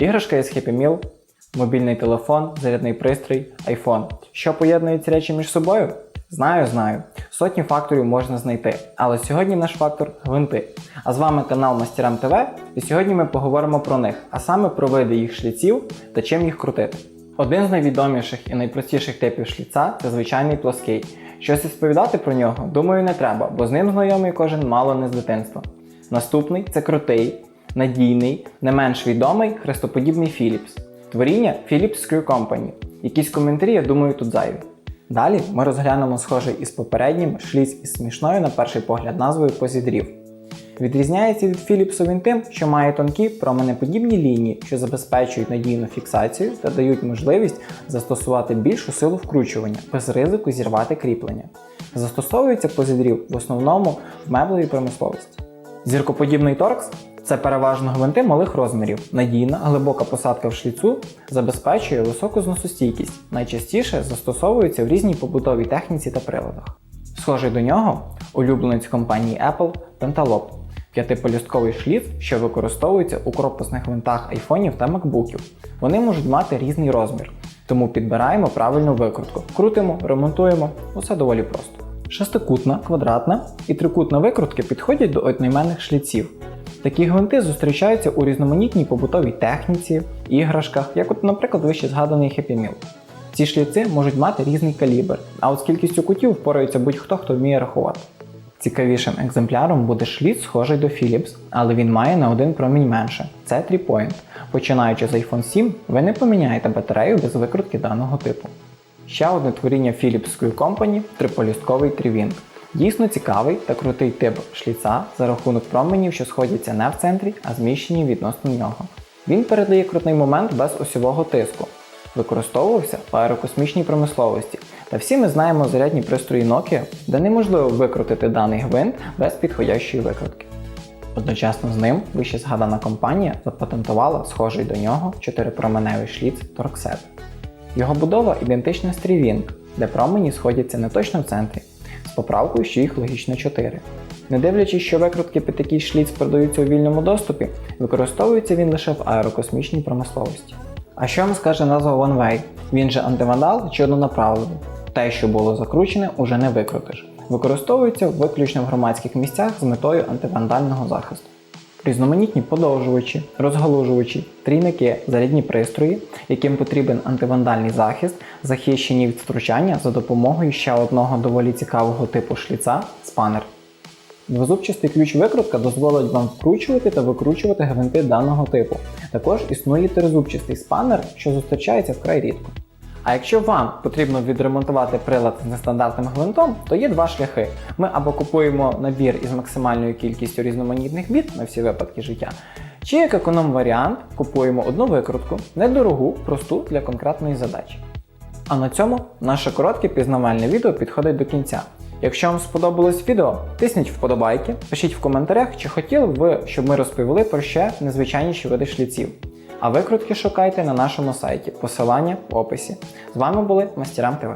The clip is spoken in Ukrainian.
Іграшка із Happy Meal, мобільний телефон, зарядний пристрій, iPhone. Що поєднує ці речі між собою? Знаю, знаю. Сотні факторів можна знайти. Але сьогодні наш фактор гвинти. А з вами канал Мастерам ТВ, і сьогодні ми поговоримо про них, а саме про види їх шліців та чим їх крутити. Один з найвідоміших і найпростіших типів шліца це звичайний плоский. Щось розповідати про нього, думаю, не треба, бо з ним знайомий кожен мало не з дитинства. Наступний це крутий, надійний, не менш відомий хрестоподібний Philips. Творіння Philips Screw Company. Якісь коментарі, я думаю, тут зайві. Далі ми розглянемо схожий із попереднім шліц із смішною на перший погляд назвою позідрів. Відрізняється від Philips він тим, що має тонкі променеподібні лінії, що забезпечують надійну фіксацію та дають можливість застосувати більшу силу вкручування без ризику зірвати кріплення. Застосовується позідрів в основному в меблевій промисловості. Зіркоподібний торкс це переважно гвинти малих розмірів. Надійна, глибока посадка в шліцу забезпечує високу зносостійкість. Найчастіше застосовується в різній побутовій техніці та приладах. Схожий до нього улюбленець компанії Apple Pentalob – п'ятиполістковий шліц, що використовується у корпусних гвинтах айфонів та макбуків. Вони можуть мати різний розмір, тому підбираємо правильну викрутку. Крутимо, ремонтуємо, усе доволі просто. Шестикутна, квадратна і трикутна викрутки підходять до одноіменних шліців. Такі гвинти зустрічаються у різноманітній побутовій техніці, іграшках, як от, наприклад, вище згаданий Happy Meal. Ці шліци можуть мати різний калібр, а от з кількістю кутів впорається будь-хто, хто вміє рахувати. Цікавішим екземпляром буде шліц, схожий до Philips, але він має на один промінь менше. Це 3-point. Починаючи з iPhone 7, ви не поміняєте батарею без викрутки даного типу. Ще одне творіння Philips Company – триполістковий трівінг. Дійсно цікавий та крутий тип шліца за рахунок променів, що сходяться не в центрі, а зміщені відносно нього. Він передає крутний момент без осьового тиску. Використовувався в аерокосмічній промисловості. Та всі ми знаємо зарядні пристрої Nokia, де неможливо викрутити даний гвинт без підходящої викрутки. Одночасно з ним вище згадана компанія запатентувала схожий до нього чотирипроменевий шліц Torxet. Його будова ідентична з де промені сходяться не точно в центрі, з поправкою, що їх логічно 4. Не дивлячись, що викрутки під такий шліц продаються у вільному доступі, використовується він лише в аерокосмічній промисловості. А що вам скаже назва One Way? Він же антивандал чи однонаправлений? Те, що було закручене, уже не викрутиш. Використовується виключно в громадських місцях з метою антивандального захисту. Різноманітні подовжувачі, розгалужувачі, трійники, зарядні пристрої, яким потрібен антивандальний захист, захищені від втручання за допомогою ще одного доволі цікавого типу шліца спанер. Двозубчастий ключ-викрутка дозволить вам вкручувати та викручувати гвинти даного типу. Також існує тризубчастий спанер, що зустрічається вкрай рідко. А якщо вам потрібно відремонтувати прилад з нестандартним гвинтом, то є два шляхи. Ми або купуємо набір із максимальною кількістю різноманітних біт на всі випадки життя, чи як економ-варіант купуємо одну викрутку, недорогу, просту для конкретної задачі. А на цьому наше коротке пізнавальне відео підходить до кінця. Якщо вам сподобалось відео, тисніть вподобайки, пишіть в коментарях, чи хотіли б ви, щоб ми розповіли про ще незвичайніші види шліців. А викрутки шукайте на нашому сайті, посилання в описі. З вами були Мастерам ТВ.